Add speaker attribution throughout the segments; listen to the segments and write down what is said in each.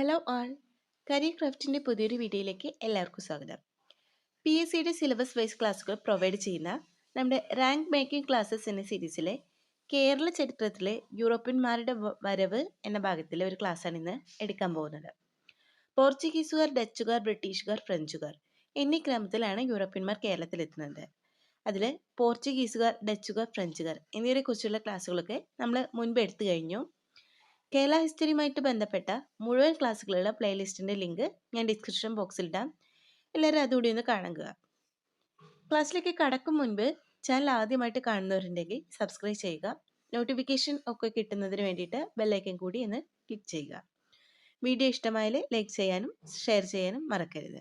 Speaker 1: Hello ആൾ career ക്രാഫ്റ്റിന്റെ പുതിയൊരു വീഡിയോയിലേക്ക് എല്ലാവർക്കും സ്വാഗതം. പി എസ് സിയുടെ സിലബസ് വൈസ് ക്ലാസ്സുകൾ പ്രൊവൈഡ് ചെയ്യുന്ന നമ്മുടെ റാങ്ക് മേക്കിംഗ് ക്ലാസ്സസ് എന്ന സീരീസിലെ കേരള ചരിത്രത്തിലെ യൂറോപ്യന്മാരുടെ വരവ് എന്ന ഭാഗത്തിലെ ഒരു ക്ലാസ്സാണ് ഇന്ന് എടുക്കാൻ പോകുന്നത്. പോർച്ചുഗീസുകാർ ഡച്ചുകാർ ബ്രിട്ടീഷുകാർ ഫ്രഞ്ചുകാർ എന്നീ ക്രമത്തിലാണ് യൂറോപ്യന്മാർ കേരളത്തിലെത്തുന്നത്. അതിൽ പോർച്ചുഗീസുകാർ ഡച്ചുകാർ ഫ്രഞ്ചുകാർ എന്നിവരെ കുറിച്ചുള്ള ക്ലാസ്സുകളൊക്കെ നമ്മൾ മുൻപ് എടുത്തു കഴിഞ്ഞു. കേരള ഹിസ്റ്ററിയുമായിട്ട് ബന്ധപ്പെട്ട മുഴുവൻ ക്ലാസ്സുകളുള്ള പ്ലേലിസ്റ്റിന്റെ ലിങ്ക് ഞാൻ ഡിസ്ക്രിപ്ഷൻ ബോക്സിൽ ഇടാം. എല്ലാവരും അതുകൂടി ഒന്ന് കാണുക ക്ലാസ്സിലേക്ക് കടക്കും മുൻപ് ചാനൽ ആദ്യമായിട്ട് കാണുന്നവരുണ്ടെങ്കിൽ സബ്സ്ക്രൈബ് ചെയ്യുക. നോട്ടിഫിക്കേഷൻ ഒക്കെ കിട്ടുന്നതിന് വേണ്ടിയിട്ട് ബെല്ലൈക്കൻ കൂടി ഒന്ന് ക്ലിക്ക് ചെയ്യുക. വീഡിയോ ഇഷ്ടമായാൽ ലൈക്ക് ചെയ്യാനും ഷെയർ ചെയ്യാനും മറക്കരുത്.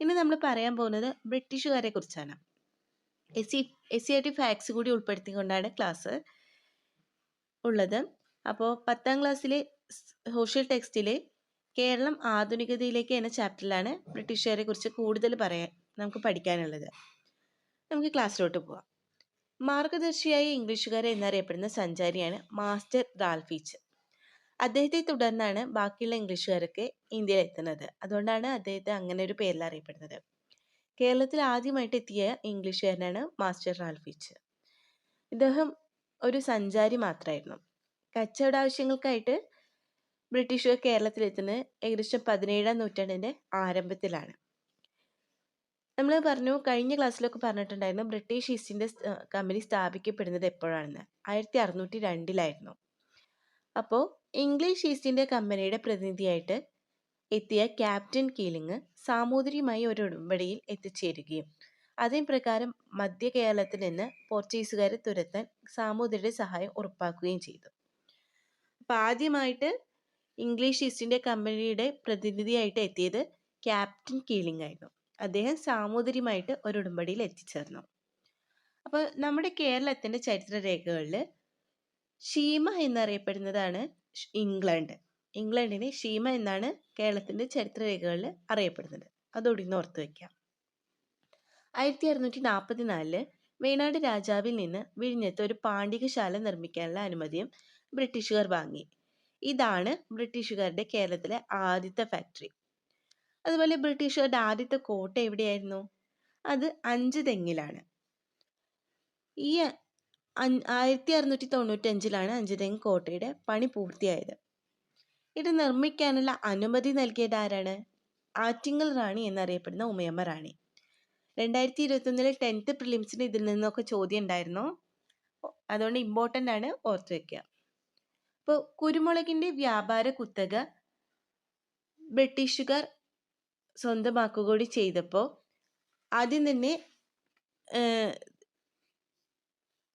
Speaker 1: ഇനി നമ്മൾ പറയാൻ പോകുന്നത് ബ്രിട്ടീഷുകാരെ കുറിച്ചാണ്. S C S C R T facts കൂടി ഉൾപ്പെടുത്തിക്കൊണ്ടാണ് ക്ലാസ് ഉള്ളത്. അപ്പോൾ പത്താം ക്ലാസ്സിലെ സോഷ്യൽ ടെക്സ്റ്റിൽ കേരളം ആധുനികതയിലേക്ക് എന്ന ചാപ്റ്ററിലാണ് ബ്രിട്ടീഷുകാരെ കുറിച്ച് കൂടുതൽ പറയാൻ നമുക്ക് പഠിക്കാനുള്ളത്. നമുക്ക് ക്ലാസ്സിലോട്ട് പോവാം. മാർഗദർശിയായ ഇംഗ്ലീഷുകാരെ എന്നറിയപ്പെടുന്ന സഞ്ചാരിയാണ് മാസ്റ്റർ റാൽഫീച്ച് അദ്ദേഹത്തെ തുടർന്നാണ് ബാക്കിയുള്ള ഇംഗ്ലീഷുകാരൊക്കെ ഇന്ത്യയിൽ എത്തുന്നത് അതുകൊണ്ടാണ് അദ്ദേഹത്തെ അങ്ങനെ ഒരു പേരിൽ അറിയപ്പെടുന്നത്. കേരളത്തിൽ ആദ്യമായിട്ട് എത്തിയ ഇംഗ്ലീഷുകാരനാണ് മാസ്റ്റർ റാൽഫീച്ച് ഇദ്ദേഹം ഒരു സഞ്ചാരി മാത്രമായിരുന്നു കച്ചവട ആവശ്യങ്ങൾക്കായിട്ട് ബ്രിട്ടീഷുകാർ കേരളത്തിലെത്തുന്നത് ഏകദേശം പതിനേഴാം നൂറ്റാണ്ടിന്റെ ആരംഭത്തിലാണ്. നമ്മൾ പറഞ്ഞു കഴിഞ്ഞ ക്ലാസ്സിലൊക്കെ പറഞ്ഞിട്ടുണ്ടായിരുന്നു ബ്രിട്ടീഷ് ഈസ്റ്റ് ഇന്ത്യ കമ്പനി സ്ഥാപിക്കപ്പെടുന്നത് എപ്പോഴാണെന്ന്. ആയിരത്തി അറുന്നൂറ്റി രണ്ടിലായിരുന്നു അപ്പോൾ ഇംഗ്ലീഷ് ഈസ്റ്റ് ഇന്ത്യ കമ്പനിയുടെ പ്രതിനിധിയായിട്ട് എത്തിയ ക്യാപ്റ്റൻ കീലിംഗ് സാമൂതിരിയുമായി ഒരു ഉടമ്പടിയിൽ എത്തിച്ചേരുകയും അതേ പ്രകാരം മധ്യ കേരളത്തിൽ നിന്ന് പോർച്ചുഗീസുകാരെ തുരത്താൻ സാമൂതിരിയുടെ സഹായം ഉറപ്പാക്കുകയും ചെയ്തു. അപ്പോൾ ആദ്യമായിട്ട് ഇംഗ്ലീഷ് ഈസ്റ്റ് ഇന്ത്യ കമ്പനിയുടെ പ്രതിനിധിയായിട്ട് എത്തിയത് ക്യാപ്റ്റൻ കീലിംഗ് ആയിരുന്നു. അദ്ദേഹം സാമൂതിരിയുമായിട്ട് ഒരു ഉടമ്പടിയിൽ എത്തിച്ചേർന്നു. അപ്പോൾ നമ്മുടെ കേരളത്തിന്റെ ചരിത്രരേഖകളിൽ ഷീമ എന്നറിയപ്പെടുന്നതാണ് ഇംഗ്ലണ്ട്. ഇംഗ്ലണ്ടിനെ ഷീമ എന്നാണ് കേരളത്തിന്റെ ചരിത്രരേഖകളിൽ അറിയപ്പെടുന്നത്. അതോടെ ഇന്ന് ഓർത്ത് വയ്ക്കാം ആയിരത്തി അറുന്നൂറ്റി നാൽപ്പത്തി നാലിൽ വേണാട് രാജാവിൽ നിന്ന് വിഴിഞ്ഞത്ത് ഒരു പാണ്ഡികശാല നിർമ്മിക്കാനുള്ള അനുമതിയും ബ്രിട്ടീഷുകാർ വാങ്ങി. ഇതാണ് ബ്രിട്ടീഷുകാരുടെ കേരളത്തിലെ ആദ്യത്തെ ഫാക്ടറി അതുപോലെ ബ്രിട്ടീഷുകാരുടെ ആദ്യത്തെ കോട്ട എവിടെയായിരുന്നു? അത് അഞ്ച് തെങ്ങിലാണ് ഈ ആയിരത്തി അറുന്നൂറ്റി തൊണ്ണൂറ്റഞ്ചിലാണ് അഞ്ചുതെങ്ങ് കോട്ടയുടെ പണി പൂർത്തിയായത്. ഇത് നിർമ്മിക്കാനുള്ള അനുമതി നൽകിയത് ആരാണ്? ആറ്റിങ്ങൽ റാണി എന്നറിയപ്പെടുന്ന ഉമയമ്മ റാണി. രണ്ടായിരത്തി ഇരുപത്തൊന്നിലെ ടെൻത്ത് പ്രിലിംസിന് ഇതിൽ നിന്നൊക്കെ ചോദ്യം ഉണ്ടായിരുന്നു? അതുകൊണ്ട് ഇമ്പോർട്ടന്റ് ആണ് ഓർത്ത് വെക്കുക. അപ്പോൾ കുരുമുളകിന്റെ വ്യാപാര കുത്തക ബ്രിട്ടീഷുകാർ സ്വന്തമാക്കുക കൂടി ചെയ്തപ്പോൾ ആദ്യം തന്നെ ഏഹ്,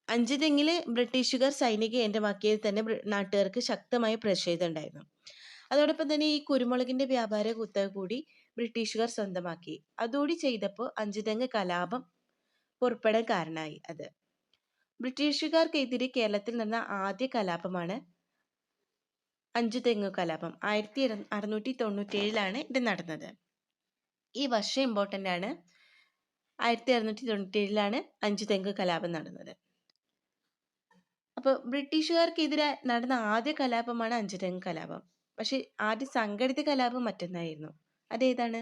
Speaker 1: അഞ്ച് തെങ്ങിൽ ബ്രിട്ടീഷുകാർ സൈനിക കേന്ദ്രമാക്കിയത് തന്നെ നാട്ടുകാർക്ക് ശക്തമായ പ്രതിഷേധം ഉണ്ടായിരുന്നു അതോടൊപ്പം തന്നെ ഈ കുരുമുളകിന്റെ വ്യാപാര കുത്തക കൂടി ബ്രിട്ടീഷുകാർ സ്വന്തമാക്കി. അതുകൂടി ചെയ്തപ്പോൾ അഞ്ചുതെങ്ങ് കലാപം പുറപ്പെടാൻ കാരണമായി അത്. ബ്രിട്ടീഷുകാർക്കെതിരെ കേരളത്തിൽ നടന്ന ആദ്യ കലാപമാണ് അഞ്ചുതെങ്ങ് കലാപം. ആയിരത്തി അറുന്നൂറ്റി തൊണ്ണൂറ്റേഴിലാണ് ഇത് നടന്നത്. ഈ വർഷം ഇമ്പോർട്ടന്റ് ആണ്. ആയിരത്തി അറുന്നൂറ്റി തൊണ്ണൂറ്റേഴിലാണ് അഞ്ചുതെങ്ങ് കലാപം നടന്നത്. അപ്പോൾ ബ്രിട്ടീഷുകാർക്കെതിരെ നടന്ന ആദ്യ കലാപമാണ് അഞ്ചു തെങ്ങ് കലാപം. പക്ഷേ ആദ്യ സംഘടിത കലാപം മറ്റൊന്നായിരുന്നു. അതേതാണ്?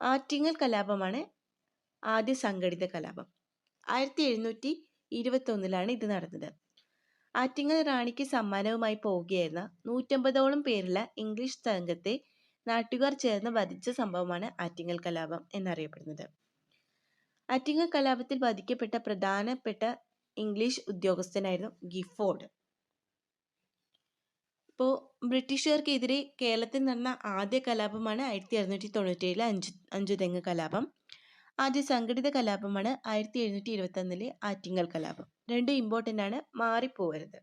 Speaker 1: ആറ്റിങ്ങൽ കലാപമാണ് ആദ്യ സംഘടിത കലാപം. ആയിരത്തി എഴുന്നൂറ്റി ഇരുപത്തൊന്നിലാണ് ഇത് നടന്നത്. ആറ്റിങ്ങൽ റാണിക്ക് സമ്മാനവുമായി പോവുകയായിരുന്ന നൂറ്റമ്പതോളം പേരുള്ള ഇംഗ്ലീഷ് തരംഗത്തെ നാട്ടുകാർ ചേർന്ന് വധിച്ച സംഭവമാണ് ആറ്റിങ്ങൽ കലാപം എന്നറിയപ്പെടുന്നത്. ആറ്റിങ്ങൽ കലാപത്തിൽ വധിക്കപ്പെട്ട പ്രധാനപ്പെട്ട ഇംഗ്ലീഷ് ഉദ്യോഗസ്ഥനായിരുന്നു ഗിഫോർഡ് ഇപ്പോൾ ബ്രിട്ടീഷുകാർക്കെതിരെ കേരളത്തിൽ നടന്ന ആദ്യ കലാപമാണ് ആയിരത്തി അറുന്നൂറ്റി തൊണ്ണൂറ്റേഴിലെ അഞ്ചു അഞ്ചുതെങ്ങ് കലാപം. ആദ്യ സംഘടിത കലാപമാണ് ആയിരത്തി എഴുന്നൂറ്റി ഇരുപത്തൊന്നിലെ ആറ്റിങ്ങൽ കലാപം. രണ്ടും ഇമ്പോർട്ടന്റ് ആണ്. മാറിപ്പോകരുത്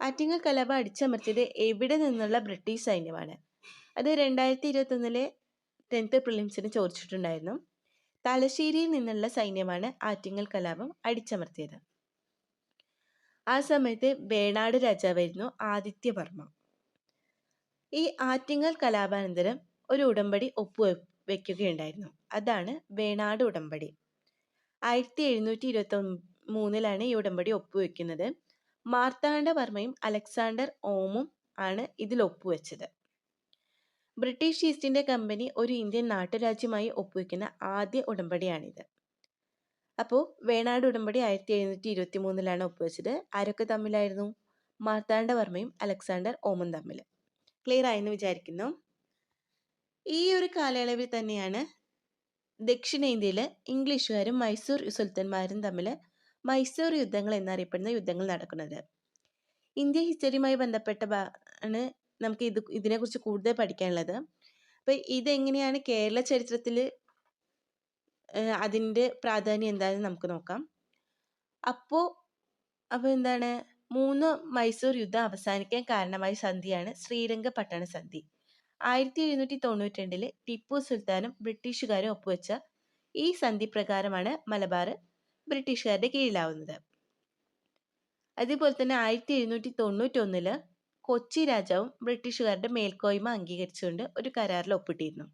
Speaker 1: ആറ്റിങ്ങൽ കലാപം അടിച്ചമർത്തിയത് എവിടെ നിന്നുള്ള ബ്രിട്ടീഷ് സൈന്യമാണ്. അത് രണ്ടായിരത്തി ഇരുപത്തൊന്നിലെ ടെൻത്ത് പ്രിലിംസിന് ചോദിച്ചിട്ടുണ്ടായിരുന്നു. തലശ്ശേരിയിൽ നിന്നുള്ള സൈന്യമാണ് ആറ്റിങ്ങൽ കലാപം അടിച്ചമർത്തിയത്. ആ സമയത്ത് വേണാട് രാജാവായിരുന്നു ആദിത്യവർമ്മ. ഈ ആറ്റിങ്ങൽ കലാപാനന്തരം ഒരു ഉടമ്പടി ഒപ്പു വെക്കുകയുണ്ടായിരുന്നു അതാണ് വേണാട് ഉടമ്പടി. ആയിരത്തി എഴുന്നൂറ്റി ഇരുപത്തി മൂന്നിലാണ് ഈ ഉടമ്പടി ഒപ്പുവെക്കുന്നത് മാർത്താണ്ഡവർമ്മയും അലക്സാണ്ടർ ഓമും ആണ് ഇതിൽ ഒപ്പുവെച്ചത് ബ്രിട്ടീഷ് ഈസ്റ്റ് ഇന്ത്യ കമ്പനി ഒരു ഇന്ത്യൻ നാട്ടുരാജ്യമായി ഒപ്പുവെക്കുന്ന ആദ്യ ഉടമ്പടിയാണിത്. അപ്പോൾ വേണാട് ഉടമ്പടി ആയിരത്തി എഴുന്നൂറ്റി ഇരുപത്തി മൂന്നിലാണ് ഒപ്പുവെച്ചത് ആരൊക്കെ തമ്മിലായിരുന്നു? മാർത്താണ്ഡവർമ്മയും അലക്സാണ്ടർ ഓമും തമ്മിൽ. ക്ലിയർ ആയെന്ന് വിചാരിക്കുന്നു. ഈ ഒരു കാലയളവിൽ തന്നെയാണ് ദക്ഷിണേന്ത്യയിൽ ഇംഗ്ലീഷുകാരും മൈസൂർ സുൽത്താൻമാരും തമ്മിൽ മൈസൂർ യുദ്ധങ്ങൾ എന്നറിയപ്പെടുന്ന യുദ്ധങ്ങൾ നടക്കുന്നത്. ഇന്ത്യ ഹിസ്റ്ററിയുമായി ബന്ധപ്പെട്ട ആണ് നമുക്ക് ഇത് ഇതിനെക്കുറിച്ച് കൂടുതൽ പഠിക്കാനുള്ളത്. അപ്പം ഇതെങ്ങനെയാണ് കേരള ചരിത്രത്തിൽ അതിന്റെ പ്രാധാന്യം എന്താണെന്ന് നമുക്ക് നോക്കാം. അപ്പോൾ അപ്പോൾ എന്താണ്? മൂന്ന് മൈസൂർ യുദ്ധം അവസാനിക്കാൻ കാരണമായ സന്ധിയാണ് ശ്രീരംഗപട്ടണ സന്ധി. ആയിരത്തി എഴുന്നൂറ്റി തൊണ്ണൂറ്റി രണ്ടിൽ ടിപ്പു സുൽത്താനും ബ്രിട്ടീഷുകാരും ഒപ്പുവെച്ച ഈ സന്ധി പ്രകാരമാണ് മലബാർ ബ്രിട്ടീഷുകാരുടെ കീഴിലാവുന്നത്. അതേപോലെ തന്നെ ആയിരത്തി എഴുന്നൂറ്റി തൊണ്ണൂറ്റൊന്നിൽ കൊച്ചി രാജാവും ബ്രിട്ടീഷുകാരുടെ മേൽക്കോയ്മ അംഗീകരിച്ചുകൊണ്ട് ഒരു കരാറിൽ ഒപ്പിട്ടിരുന്നു.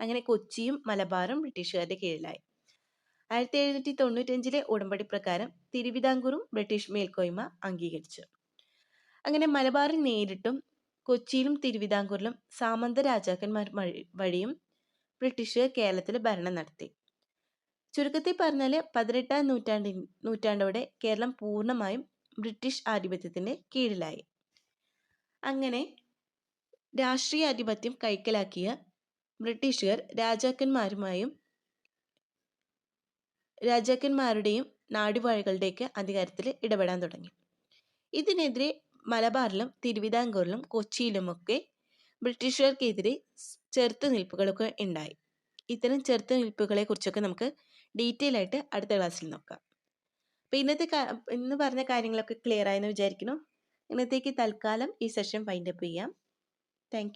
Speaker 1: അങ്ങനെ കൊച്ചിയും മലബാറും ബ്രിട്ടീഷുകാരുടെ കീഴിലായി. ആയിരത്തി എഴുന്നൂറ്റി തൊണ്ണൂറ്റഞ്ചിലെ ഉടമ്പടി പ്രകാരം തിരുവിതാംകൂറും ബ്രിട്ടീഷ് മേൽക്കോയ്മ അംഗീകരിച്ചു. അങ്ങനെ മലബാറിൽ നേരിട്ടും കൊച്ചിയിലും തിരുവിതാംകൂറിലും സാമന്ത രാജാക്കന്മാർ വഴിയും ബ്രിട്ടീഷുകാർ കേരളത്തിൽ ഭരണം നടത്തി. ചുരുക്കത്തിൽ പറഞ്ഞാൽ പതിനെട്ടാം നൂറ്റാണ്ടി നൂറ്റാണ്ടോടെ കേരളം പൂർണമായും ബ്രിട്ടീഷ് ആധിപത്യത്തിന്റെ കീഴിലായി. അങ്ങനെ രാഷ്ട്രീയ ആധിപത്യം കൈക്കലാക്കിയ ബ്രിട്ടീഷുകാർ രാജാക്കന്മാരുമായും രാജാക്കന്മാരുടെയും നാടുവാഴികളുടെയൊക്കെ അധികാരത്തിൽ ഇടപെടാൻ തുടങ്ങി. ഇതിനെതിരെ മലബാറിലും തിരുവിതാംകൂറിലും കൊച്ചിയിലുമൊക്കെ ബ്രിട്ടീഷുകാർക്കെതിരെ ചെറുത്തുനിൽപ്പുകളൊക്കെ ഉണ്ടായി. ഇത്തരം ചെറുത്തുനിൽപ്പുകളെ കുറിച്ചൊക്കെ നമുക്ക് ഡീറ്റെയിൽ ആയിട്ട് അടുത്ത ക്ലാസ്സിൽ നോക്കാം. അപ്പോൾ ഇന്നത്തെ ഇന്ന് പറഞ്ഞ കാര്യങ്ങളൊക്കെ ക്ലിയർ ആയെന്ന് വിചാരിക്കുന്നു. ഇന്നത്തേക്ക് തൽക്കാലം ഈ സെഷൻ വൈൻഡപ്പ് ചെയ്യാം. താങ്ക്